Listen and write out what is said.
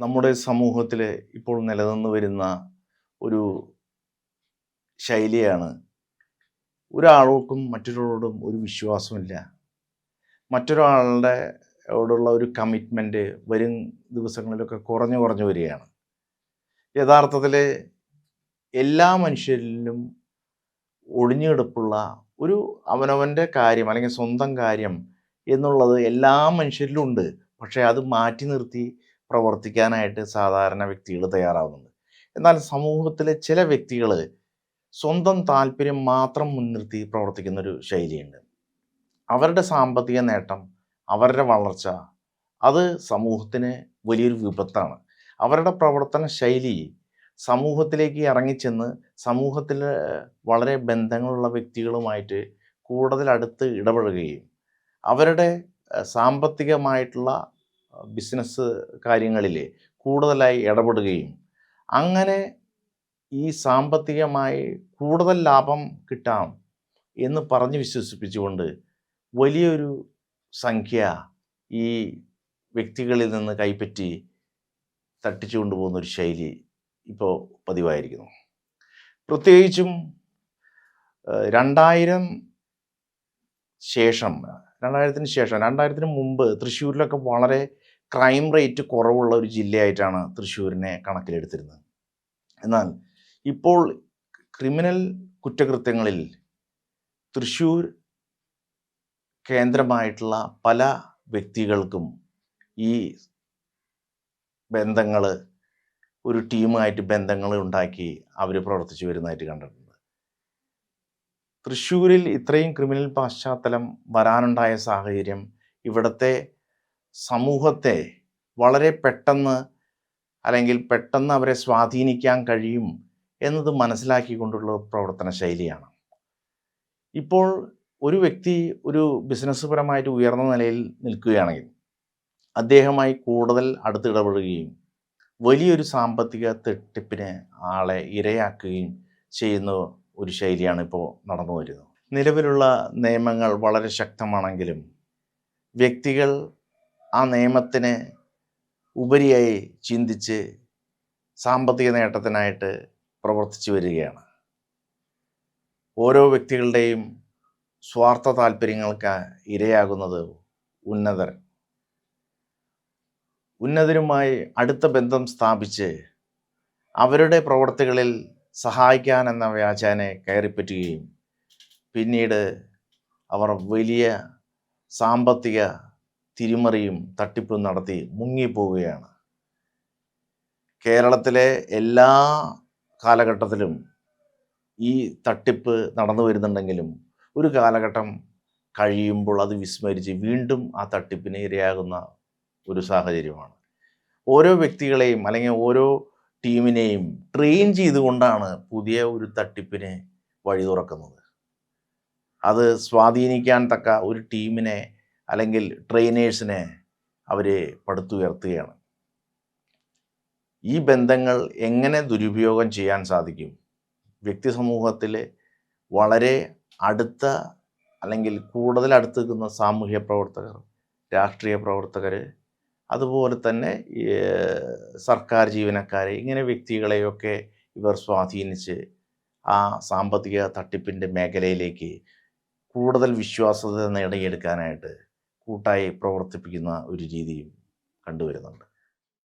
നമ്മുടെ സമൂഹത്തിൽ ഇപ്പോൾ നിലനിന്ന് വരുന്ന ഒരു ശൈലിയാണ് ഒരാൾക്കും മറ്റൊരാളോടും ഒരു വിശ്വാസമില്ല. മറ്റൊരാളുടെ ോടുള്ള ഒരു കമ്മിറ്റ്മെന്റ് വരും ദിവസങ്ങളിലൊക്കെ കുറഞ്ഞു കുറഞ്ഞു വരികയാണ്. യഥാർത്ഥത്തിൽ എല്ലാ മനുഷ്യരിലും ഒളിഞ്ഞുകിടപ്പുള്ള ഒരു അവനവന്റെ കാര്യം അല്ലെങ്കിൽ സ്വന്തം കാര്യം എന്നുള്ളത് എല്ലാ മനുഷ്യരിലും ഉണ്ട്. പക്ഷേ അത് മാറ്റി നിർത്തി പ്രവർത്തിക്കാനായിട്ട് സാധാരണ വ്യക്തികൾ തയ്യാറാവുന്നുണ്ട്. എന്നാൽ സമൂഹത്തിലെ ചില വ്യക്തികൾ സ്വന്തം താല്പര്യം മാത്രം മുൻനിർത്തി പ്രവർത്തിക്കുന്ന ഒരു ശൈലിയുണ്ട്. അവരുടെ സാമ്പത്തിക നേട്ടം അവരുടെ വളർച്ച അത് സമൂഹത്തിന് വലിയൊരു വിപത്താണ്. അവരുടെ പ്രവർത്തന ശൈലി സമൂഹത്തിലേക്ക് ഇറങ്ങിച്ചെന്ന് സമൂഹത്തിൽ വളരെ ബന്ധങ്ങളുള്ള വ്യക്തികളുമായിട്ട് കൂടുതൽ അടുത്ത് ഇടപഴകുകയും അവരുടെ സാമ്പത്തികമായിട്ടുള്ള ബിസിനസ് കാര്യങ്ങളിൽ കൂടുതലായി ഇടപെടുകയും അങ്ങനെ ഈ സാമ്പത്തികമായി കൂടുതൽ ലാഭം കിട്ടാം എന്ന് പറഞ്ഞ് വിശ്വസിപ്പിച്ചുകൊണ്ട് വലിയൊരു സംഖ്യ ഈ വ്യക്തികളിൽ നിന്ന് കൈപ്പറ്റി തട്ടിച്ചു കൊണ്ടുപോകുന്ന ഒരു ശൈലി ഇപ്പോൾ പതിവായിരിക്കുന്നു. പ്രത്യേകിച്ചും രണ്ടായിരം ശേഷം രണ്ടായിരത്തിന് ശേഷം രണ്ടായിരത്തിന് മുമ്പ് തൃശ്ശൂരിലൊക്കെ വളരെ ക്രൈം റേറ്റ് കുറവുള്ള ഒരു ജില്ലയായിട്ടാണ് തൃശ്ശൂരിനെ കണക്കിലെടുത്തിരുന്നത്. എന്നാൽ ഇപ്പോൾ ക്രിമിനൽ കുറ്റകൃത്യങ്ങളിൽ തൃശ്ശൂർ കേന്ദ്രമായിട്ടുള്ള പല വ്യക്തികൾക്കും ഈ ബന്ധങ്ങൾ ഒരു ടീമായിട്ട് ബന്ധങ്ങൾ ഉണ്ടാക്കി അവർ പ്രവർത്തിച്ചു വരുന്നതായിട്ട് കണ്ടിട്ടുണ്ട്. തൃശ്ശൂരിൽ ഇത്രയും ക്രിമിനൽ പശ്ചാത്തലം വരാനുണ്ടായ സാഹചര്യം ഇവിടുത്തെ സമൂഹത്തെ വളരെ പെട്ടെന്ന് അല്ലെങ്കിൽ പെട്ടെന്ന് അവരെ സ്വാധീനിക്കാൻ കഴിയും എന്നത് മനസ്സിലാക്കിക്കൊണ്ടുള്ള പ്രവർത്തന ശൈലിയാണ്. ഇപ്പോൾ ഒരു വ്യക്തി ഒരു ബിസിനസ് പരമായിട്ട് ഉയർന്ന നിലയിൽ നിൽക്കുകയാണെങ്കിൽ അദ്ദേഹമായി കൂടുതൽ അടുത്ത് ഇടപെടുകയും വലിയൊരു സാമ്പത്തിക തട്ടിപ്പിന് ആളെ ഇരയാക്കുകയും ചെയ്യുന്ന ഒരു ശൈലിയാണ് ഇപ്പോൾ നടന്നു വരുന്നത് നിലവിലുള്ള നിയമങ്ങൾ വളരെ ശക്തമാണെങ്കിലും വ്യക്തികൾ ആ നിയമത്തിന് ഉപരിയായി ചിന്തിച്ച് സാമ്പത്തിക നേട്ടത്തിനായിട്ട് പ്രവർത്തിച്ചു വരികയാണ്. ഓരോ വ്യക്തികളുടെയും സ്വാർത്ഥ താല്പര്യങ്ങൾക്ക് ഇരയാകുന്നത് ഉന്നതർ ഉന്നതരുമായി അടുത്ത ബന്ധം സ്ഥാപിച്ച് അവരുടെ പ്രവർത്തികളിൽ സഹായിക്കാൻ എന്ന വ്യാജാനെ കയറിപ്പറ്റുകയും പിന്നീട് അവർ വലിയ സാമ്പത്തിക തിരിമറിയും തട്ടിപ്പും നടത്തി മുങ്ങിപ്പോവുകയാണ്. കേരളത്തിലെ എല്ലാ കാലഘട്ടത്തിലും ഈ തട്ടിപ്പ് നടന്നു വരുന്നുണ്ടെങ്കിലും ഒരു കാലഘട്ടം കഴിയുമ്പോൾ അത് വിസ്മരിച്ച് വീണ്ടും ആ തട്ടിപ്പിന് ഇരയാകുന്ന ഒരു സാഹചര്യമാണ്. ഓരോ വ്യക്തികളെയും അല്ലെങ്കിൽ ഓരോ ടീമിനെയും ട്രെയിൻ ചെയ്തുകൊണ്ടാണ് പുതിയ ഒരു തട്ടിപ്പിന് വഴി തുറക്കുന്നത്. അത് സ്വാധീനിക്കാൻ തക്ക ഒരു ടീമിനെ അല്ലെങ്കിൽ ട്രെയിനേഴ്സിനെ അവരെ പടുത്തുയർത്തുകയാണ്. ഈ ബന്ധങ്ങൾ എങ്ങനെ ദുരുപയോഗം ചെയ്യാൻ സാധിക്കും? വ്യക്തി സമൂഹത്തിൽ വളരെ അടുത്ത അല്ലെങ്കിൽ കൂടുതൽ അടുത്ത് നിൽക്കുന്ന സാമൂഹ്യ പ്രവർത്തകർ രാഷ്ട്രീയ പ്രവർത്തകർ അതുപോലെ തന്നെ സർക്കാർ ജീവനക്കാർ ഇങ്ങനെ വ്യക്തികളെയൊക്കെ ഇവർ സ്വാധീനിച്ച് ആ സാമ്പത്തിക തട്ടിപ്പിന്റെ മേഖലയിലേക്ക് കൂടുതൽ വിശ്വാസ്യത നേടിയെടുക്കാനായിട്ട് കൂട്ടായി പ്രവർത്തിപ്പിക്കുന്ന ഒരു രീതിയും കണ്ടുവരുന്നുണ്ട്.